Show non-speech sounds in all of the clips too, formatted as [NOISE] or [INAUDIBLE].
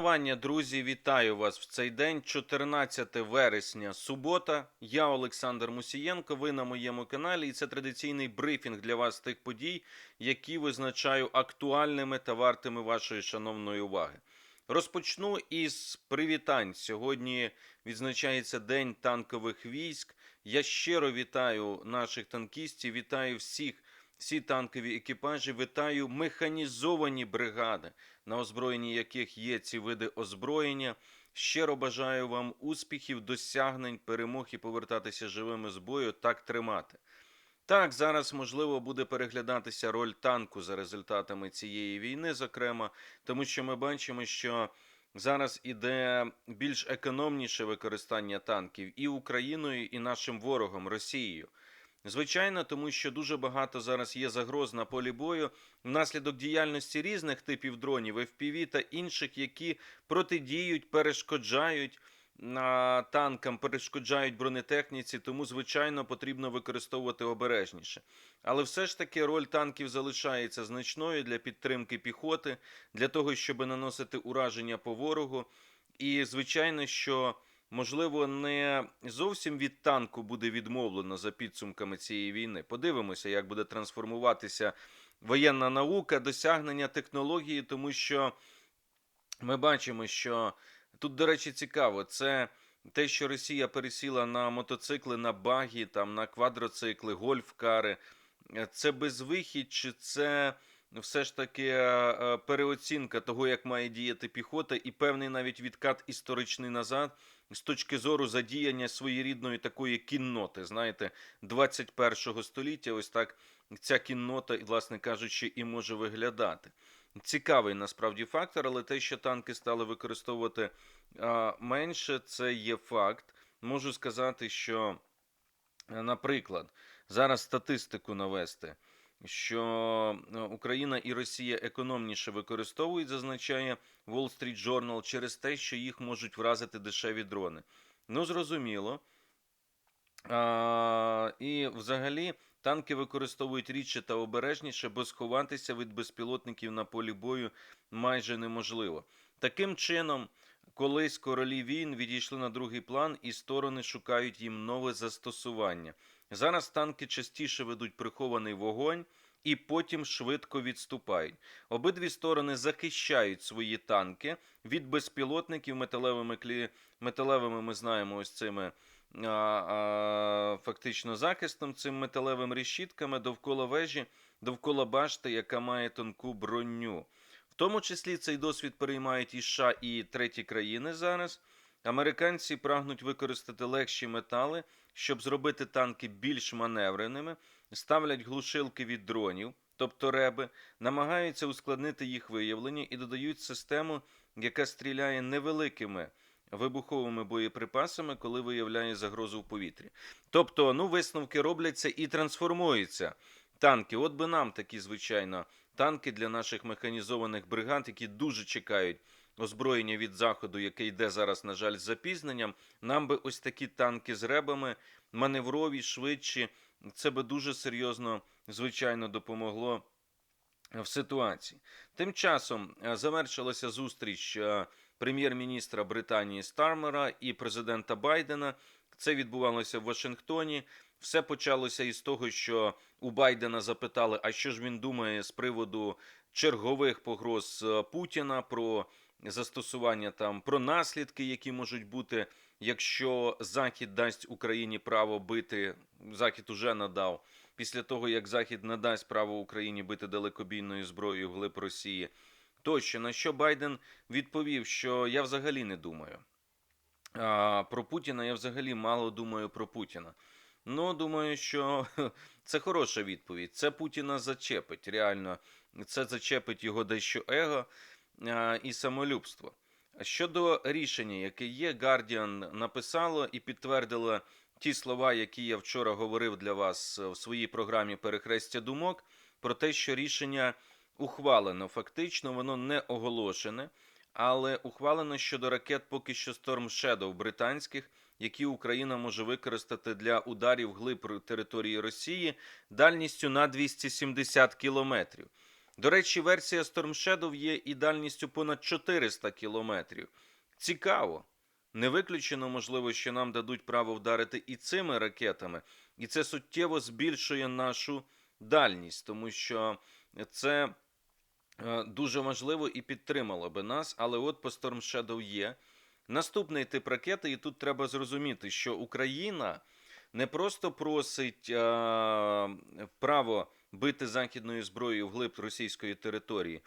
Шанування, друзі, вітаю вас в цей день, 14 вересня, субота. Я Олександр Мусієнко. Ви на моєму каналі, і це традиційний брифінг для вас тих подій, які визначаю актуальними та вартими вашої шановної уваги. Розпочну із привітань. Сьогодні відзначається День танкових військ. Я щиро вітаю наших танкістів, вітаю всіх, всі танкові екіпажі, вітаю механізовані бригади, на озброєнні яких є ці види озброєння. Щиро бажаю вам успіхів, досягнень, перемог і повертатися живими з бою. Так тримати. Так, зараз можливо буде переглядатися роль танку за результатами цієї війни, зокрема, тому що ми бачимо, що зараз іде більш економніше використання танків і Україною, і нашим ворогом Росією. Звичайно, тому що дуже багато зараз є загроз на полі бою внаслідок діяльності різних типів дронів, FPV та інших, які протидіють, перешкоджають танкам, перешкоджають бронетехніці, тому звичайно потрібно використовувати обережніше. Але все ж таки роль танків залишається значною для підтримки піхоти, для того, щоб наносити ураження по ворогу. І звичайно, що можливо не зовсім від танку буде відмовлено за підсумками цієї війни. Подивимося, як буде трансформуватися воєнна наука, досягнення технології, тому що ми бачимо, що тут, до речі, цікаво, це те, що Росія пересіла на мотоцикли, на багі, там на квадроцикли, гольф-кари. Це безвихідь, чи це все ж таки е, е, переоцінка того, як має діяти піхота, і певний навіть відкат історичний назад з точки зору задіяння своєрідної такої кінноти, знаєте, 21 століття. Ось так ця кіннота, власне кажучи, і може виглядати. Цікавий насправді фактор, але те, що танки стали використовувати менше, це є факт. Можу сказати, що, е, наприклад, зараз статистику навести, що е, Україна і Росія економніше використовують, зазначає Wall Street Journal, через те, що їх можуть вразити дешеві дрони. Ну, зрозуміло. А, і взагалі танки використовують рідше та обережніше, бо сховатися від безпілотників на полі бою майже неможливо. Таким чином, колись королі війн відійшли на другий план, і сторони шукають їм нове застосування. Зараз танки частіше ведуть прихований вогонь. І потім швидко відступають. Обидві сторони захищають свої танки від безпілотників металевими клі... металевими. Ми знаємо ось цими фактично захистом, цим металевим решітками довкола вежі, довкола башти, яка має тонку броню. В тому числі цей досвід переймають і США і треті країни зараз. Американці прагнуть використати легші метали, щоб зробити танки більш маневреними, ставлять глушилки від дронів, тобто реби, намагаються ускладнити їх виявлення і додають систему, яка стріляє невеликими вибуховими боєприпасами, коли виявляє загрозу в повітрі. Тобто, ну, висновки робляться і трансформуються. Танки, от би нам такі, звичайно, танки для наших механізованих бригад, які дуже чекають озброєння від заходу, яке йде зараз, на жаль, з запізненням. Нам би ось такі танки з ребами, маневрові, швидші. Це би дуже серйозно, звичайно, допомогло в ситуації. Тим часом е, завершилася зустріч е, прем'єр-міністра Британії Стармера і президента Байдена. Це відбувалося в Вашингтоні. Все почалося із того, що у Байдена запитали, а що ж він думає з приводу чергових погроз е, Путіна про застосування там про наслідки, які можуть бути, якщо Захід дасть Україні право бити. Захід уже надав після того, як Захід надасть право Україні бити далекобійною зброєю вглиб Росії. Тощо на що Байден відповів, що я взагалі не думаю. А, Про Путіна я взагалі мало думаю про Путіна. Ну, думаю, що [LAUGHS] це хороша відповідь. Це Путіна зачепить. Реально, це зачепить його дещо его і самолюбство. Щодо рішення, яке є, Guardian написало і підтвердило ті слова, які я вчора говорив для вас в своїй програмі Перехрестя думок, про те, що рішення ухвалено. Фактично, воно не оголошене, але ухвалено щодо ракет поки що Storm Shadow британських, які Україна може використати для ударів глиб території Росії дальністю на 270 кілометрів. До речі, версія Storm Shadow є і дальністю понад 400 кілометрів. Цікаво. Не виключено, можливо, що нам дадуть право вдарити і цими ракетами, і це суттєво збільшує нашу дальність, тому що це е, дуже важливо і підтримало би нас. Але от по Storm Shadow є. Наступний тип ракети, і тут треба зрозуміти, що Україна не просто просить е, право бити західною зброєю вглиб російської території.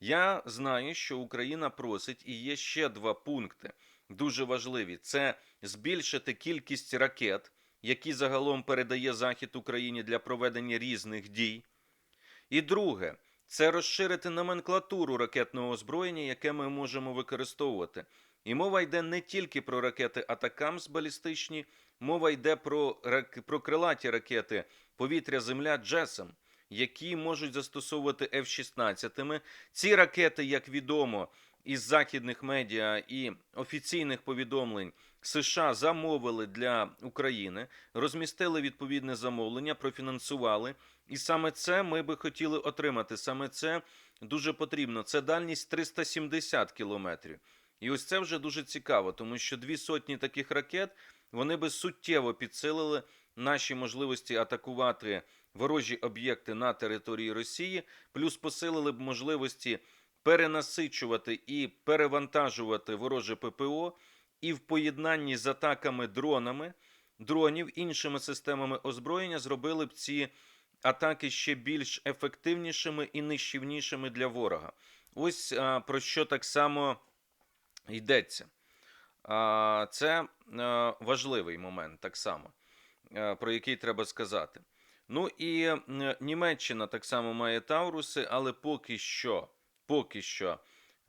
Я знаю, що Україна просить, і є ще два пункти дуже важливі: це збільшити кількість ракет, які загалом передає Захід Україні для проведення різних дій. І друге, це розширити номенклатуру ракетного озброєння, яке ми можемо використовувати. І мова йде не тільки про ракети Атакамс балістичні, мова йде про, про крилаті ракети повітря-земля Джесем, які можуть застосовувати F-16. Ці ракети, як відомо, із західних медіа і офіційних повідомлень США замовили для України, розмістили відповідне замовлення, профінансували. І саме це ми би хотіли отримати. Саме це дуже потрібно. Це дальність 370 кілометрів. І ось це вже дуже цікаво, тому що дві сотні таких ракет вони би суттєво підсилили наші можливості атакувати ворожі об'єкти на території Росії, плюс посилили б можливості перенасичувати і перевантажувати вороже ППО, і в поєднанні з атаками дронами, дронів іншими системами озброєння зробили б ці атаки ще більш ефективнішими і нищівнішими для ворога. Ось а, про що так само йдеться. А, Це важливий момент, так само, про який треба сказати. Ну і Німеччина так само має Тауруси, але поки що, поки що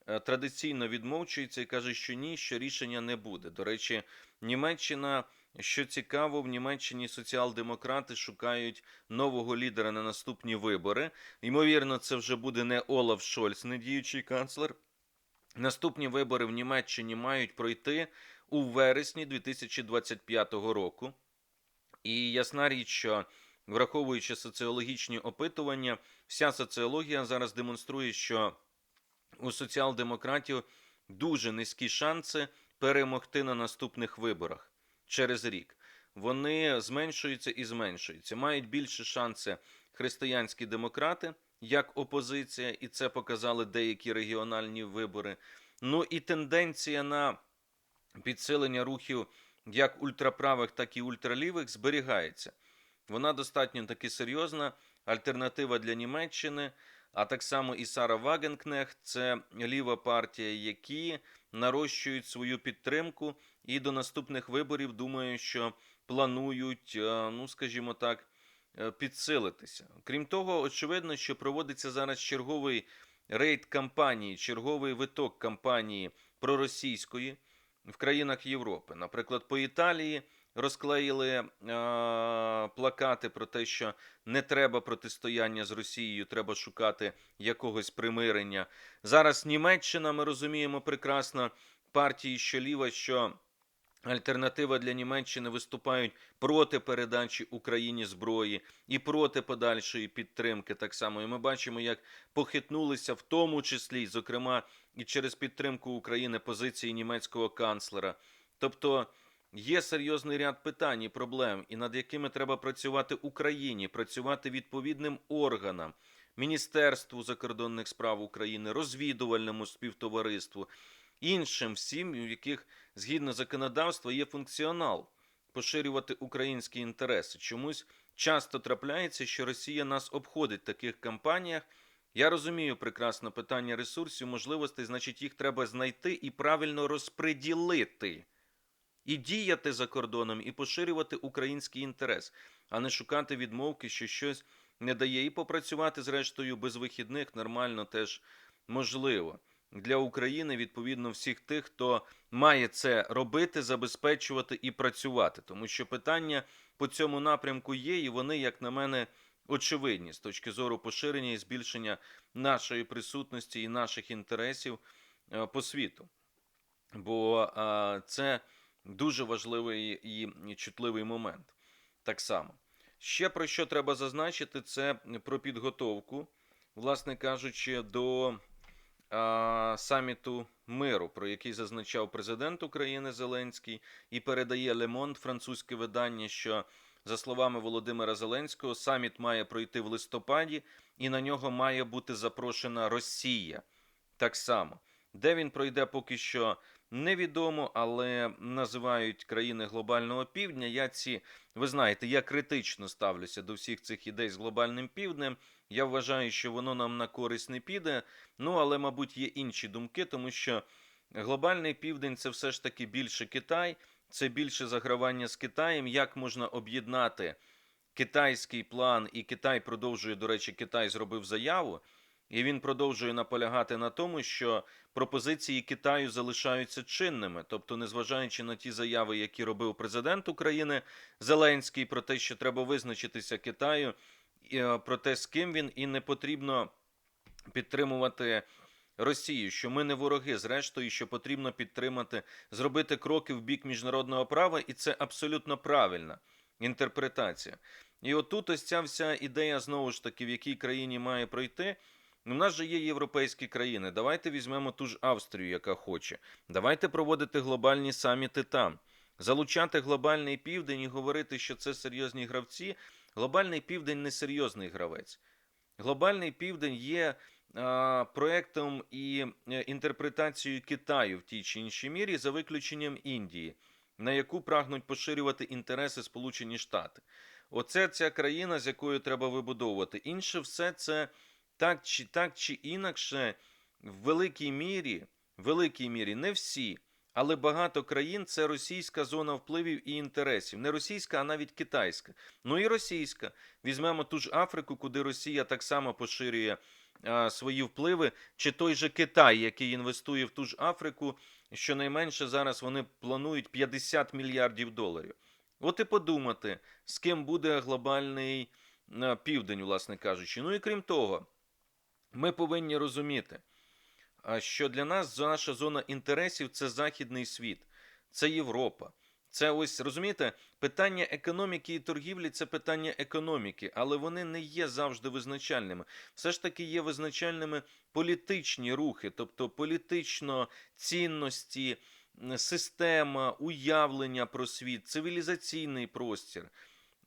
е, традиційно відмовчується і каже, що ні, що рішення не буде. До речі, Німеччина, що цікаво, в Німеччині соціал-демократи шукають нового лідера на наступні вибори. Ймовірно, це вже буде не Олаф Шольц, не діючий канцлер. Наступні вибори в Німеччині мають пройти у вересні 2025 року. І ясна річ, що враховуючи соціологічні опитування, вся соціологія зараз демонструє, що у соціал-демократів дуже низькі шанси перемогти на наступних виборах через рік. Вони зменшуються і зменшуються. Мають більше шанси християнські демократи як опозиція, і це показали деякі регіональні вибори. Ну і тенденція на підсилення рухів як ультраправих, так і ультралівих зберігається. Вона достатньо таки серйозна. Альтернатива для Німеччини, а так само і Сара Вагенкнехт це ліва партія, які нарощують свою підтримку і до наступних виборів думаю, що планують, е, ну скажімо так, е, підсилитися. Крім того, очевидно, що проводиться зараз черговий рейд кампанії, черговий виток кампанії проросійської в країнах Європи. Наприклад, по Італії розклеїли е, плакати про те, що не треба протистояння з Росією, треба шукати якогось примирення. Зараз Німеччина, ми розуміємо прекрасно, партії, що ліва, що альтернатива для Німеччини виступають проти передачі Україні зброї і проти подальшої підтримки. Так само, і ми бачимо, як похитнулися, в тому числі, зокрема, і через підтримку України позиції німецького канцлера. Тобто є серйозний ряд питань і проблем, і над якими треба працювати Україні, працювати відповідним органам. Міністерству закордонних справ України, розвідувальному співтовариству, іншим всім, у яких згідно законодавства є функціонал поширювати українські інтереси. Чомусь часто трапляється, що Росія нас обходить в таких кампаніях. Я розумію прекрасно питання ресурсів, можливостей, значить, їх треба знайти і правильно розпреділити. І діяти за кордоном, і поширювати український інтерес, а не шукати відмовки, що щось не дає, і попрацювати, зрештою, без вихідних нормально теж можливо. Для України, відповідно, всіх тих, хто має це робити, забезпечувати і працювати. Тому що питання по цьому напрямку є, і вони, як на мене, очевидні з точки зору поширення і збільшення нашої присутності і наших інтересів е, по світу. Бо е, це дуже важливий і чутливий момент. Так само. Ще про що треба зазначити, це про підготовку власне кажучи, до а, саміту миру, про який зазначав президент України Зеленський, і передає Лемонт, французьке видання, що за словами Володимира Зеленського, саміт має пройти в листопаді, і на нього має бути запрошена Росія. Так само, де він пройде, поки що невідомо, але називають країни глобального півдня. Я ці, ви знаєте, я критично ставлюся до всіх цих ідей з глобальним півднем. Я вважаю, що воно нам на користь не піде. Ну але, мабуть, є інші думки, тому що глобальний південь це все ж таки більше Китай, це більше загравання з Китаєм. Як можна об'єднати китайський план, і Китай продовжує, до речі, Китай зробив заяву, і він продовжує наполягати на тому, що пропозиції Китаю залишаються чинними, тобто, незважаючи на ті заяви, які робив президент України Зеленський, про те, що треба визначитися Китаю, е, про те, з ким він, і не потрібно підтримувати Росію, що ми не вороги, зрештою, що потрібно підтримати, зробити кроки в бік міжнародного права, і це абсолютно правильна інтерпретація. І отут ось ця вся ідея знову ж таки, в якій країні має пройти. У нас же є європейські країни. Давайте візьмемо ту ж Австрію, яка хоче. Давайте проводити глобальні саміти там, залучати глобальний південь і говорити, що це серйозні гравці. Глобальний південь не серйозний гравець. Глобальний південь є а, проектом і е, інтерпретацією Китаю в тій чи іншій мірі, за виключенням Індії, на яку прагнуть поширювати інтереси Сполучені Штати. Оце ця країна, з якою треба вибудовувати. Інше все це так чи так чи інакше, в великій мірі, в великій мірі, не всі, але багато країн це російська зона впливів і інтересів. Не російська, а навіть китайська. Ну і російська. Візьмемо ту ж Африку, куди Росія так само поширює а, свої впливи, чи той же Китай, який інвестує в ту ж Африку, щонайменше зараз вони планують 50 мільярдів доларів. От і подумати, з ким буде глобальний а, південь, власне кажучи. Ну і крім того, ми повинні розуміти, що для нас наша зона інтересів це західний світ, це Європа. Це ось розумієте, питання економіки і торгівлі це питання економіки, але вони не є завжди визначальними. Все ж таки є визначальними політичні рухи, тобто політично цінності, система, уявлення про світ, цивілізаційний простір.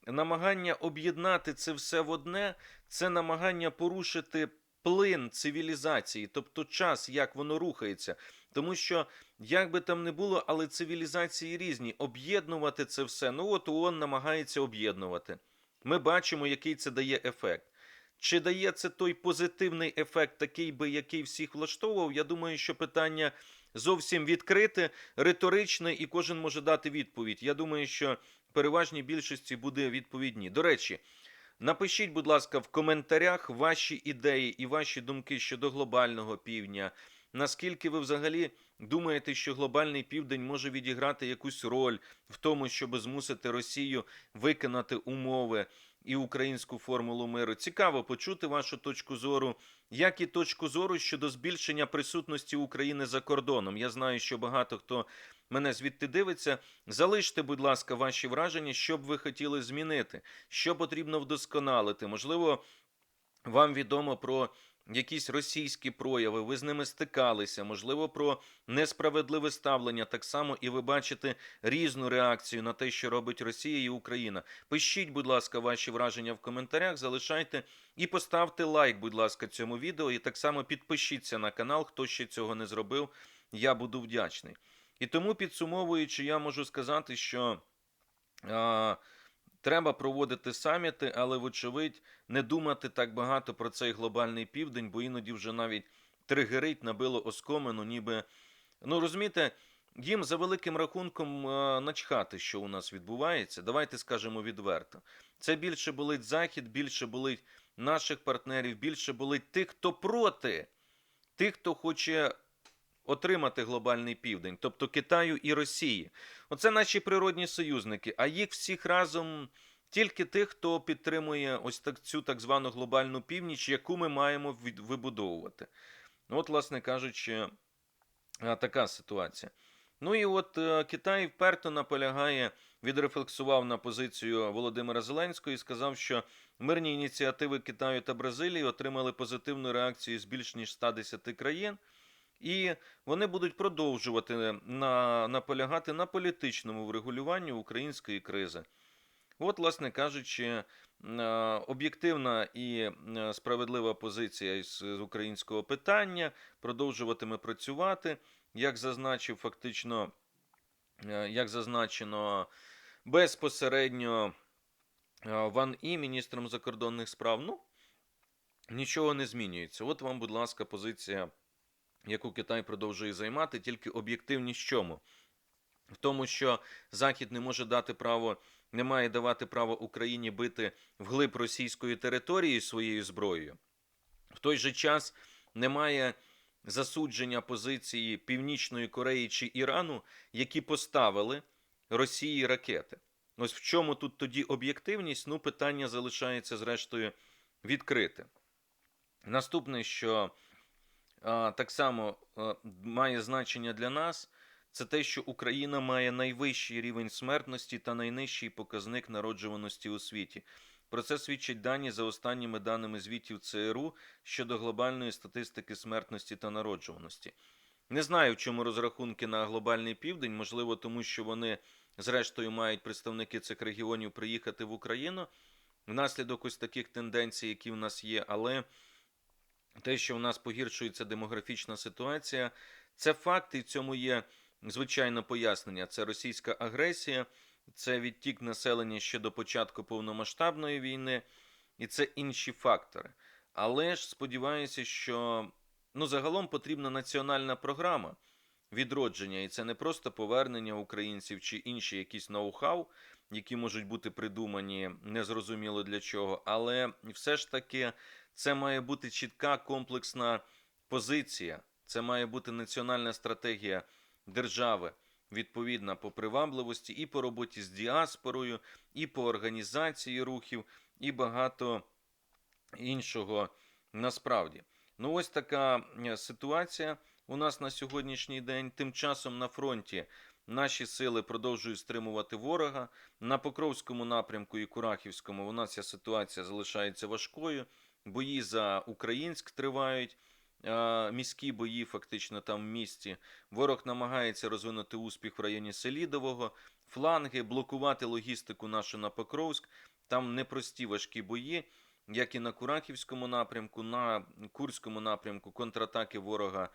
Намагання об'єднати це все в одне це намагання порушити плин цивілізації, тобто час, як воно рухається. Тому що, як би там не було, але цивілізації різні. Об'єднувати це все. Ну от ООН намагається об'єднувати. Ми бачимо, який це дає ефект. Чи дає це той позитивний ефект, такий би, який всіх влаштовував? Я думаю, що питання зовсім відкрите, риторичне, і кожен може дати відповідь. Я думаю, що переважній більшості буде відповідні. До речі, напишіть, будь ласка, в коментарях ваші ідеї і ваші думки щодо глобального півдня. Наскільки ви взагалі думаєте, що глобальний південь може відіграти якусь роль в тому, щоб змусити Росію виконати умови і українську формулу миру? Цікаво почути вашу точку зору, як і точку зору щодо збільшення присутності України за кордоном. Я знаю, що багато хто мене звідти дивиться. Залиште, будь ласка, ваші враження, що б ви хотіли змінити, що потрібно вдосконалити. Можливо, вам відомо про якісь російські прояви, ви з ними стикалися, можливо, про несправедливе ставлення так само, і ви бачите різну реакцію на те, що робить Росія і Україна. Пишіть, будь ласка, ваші враження в коментарях, залишайте і поставте лайк, будь ласка, цьому відео. І так само підпишіться на канал, хто ще цього не зробив. Я буду вдячний. І тому, підсумовуючи, я можу сказати, що. А, Треба проводити саміти, але, вочевидь, не думати так багато про цей глобальний південь, бо іноді вже навіть тригерить, набило оскомину, ніби. Ну, розумієте, їм за великим рахунком е, начхати, що у нас відбувається. Давайте скажемо відверто. Це більше болить Захід, більше болить наших партнерів, більше болить тих, хто проти, тих, хто хоче отримати глобальний південь, тобто Китаю і Росії. Оце наші природні союзники, а їх всіх разом тільки тих, хто підтримує ось так цю так звану глобальну північ, яку ми маємо вибудовувати. От, власне кажучи, така ситуація. Ну і от е, Китай вперто наполягає, відрефлексував на позицію Володимира Зеленського і сказав, що мирні ініціативи Китаю та Бразилії отримали позитивну реакцію з більш ніж 110 країн. І вони будуть продовжувати на, наполягати на політичному врегулюванні української кризи. От, власне кажучи, е, об'єктивна і е, справедлива позиція з українського питання продовжуватиме працювати, як зазначив фактично, е, як зазначено безпосередньо е, Ван І, міністром закордонних справ. Ну, нічого не змінюється. От вам, будь ласка, позиція, яку Китай продовжує займати, тільки об'єктивність в чому? В тому, що Захід не може дати право, не має давати право Україні бити вглиб російської території своєю зброєю. В той же час немає засудження позиції Північної Кореї чи Ірану, які поставили Росії ракети. Ось в чому тут тоді об'єктивність? Ну, питання залишається зрештою відкритим. Наступне, що так само має значення для нас, це те, що Україна має найвищий рівень смертності та найнижчий показник народжуваності у світі. Про це свідчать дані за останніми даними звітів ЦРУ щодо глобальної статистики смертності та народжуваності. Не знаю, чому розрахунки на глобальний південь, можливо, тому що вони, зрештою, мають представники цих регіонів приїхати в Україну внаслідок ось таких тенденцій, які в нас є. Але те, що в нас погіршується демографічна ситуація, це факт, і в цьому є звичайно пояснення. Це російська агресія, це відтік населення ще до початку повномасштабної війни, і це інші фактори. Але ж сподіваюся, що ну, загалом потрібна національна програма відродження, і це не просто повернення українців чи інші якісь ноу-хау, які можуть бути придумані незрозуміло для чого, але все ж таки це має бути чітка комплексна позиція, це має бути національна стратегія держави. Відповідна по привабливості і по роботі з діаспорою, і по організації рухів, і багато іншого насправді. Ну, ось така е, ситуація у нас на сьогоднішній день. Тим часом на фронті наші сили продовжують стримувати ворога. На Покровському напрямку і Курахівському у нас ця ситуація залишається важкою. Бої за Українськ тривають. Міські бої фактично там в місті. Ворог намагається розвинути успіх в районі Селідового, фланги, блокувати логістику нашу на Покровськ. Там непрості важкі бої, як і на Курахівському напрямку, на Курському напрямку контратаки ворога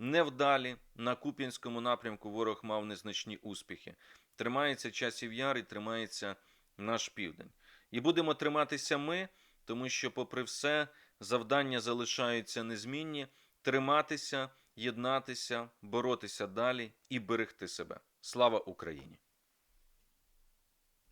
невдалі. На Куп'янському напрямку ворог мав незначні успіхи. Тримається часів яр і тримається наш південь. І будемо триматися ми, тому що, попри все, завдання залишаються незмінні: триматися, єднатися, боротися далі і берегти себе. Слава Україні!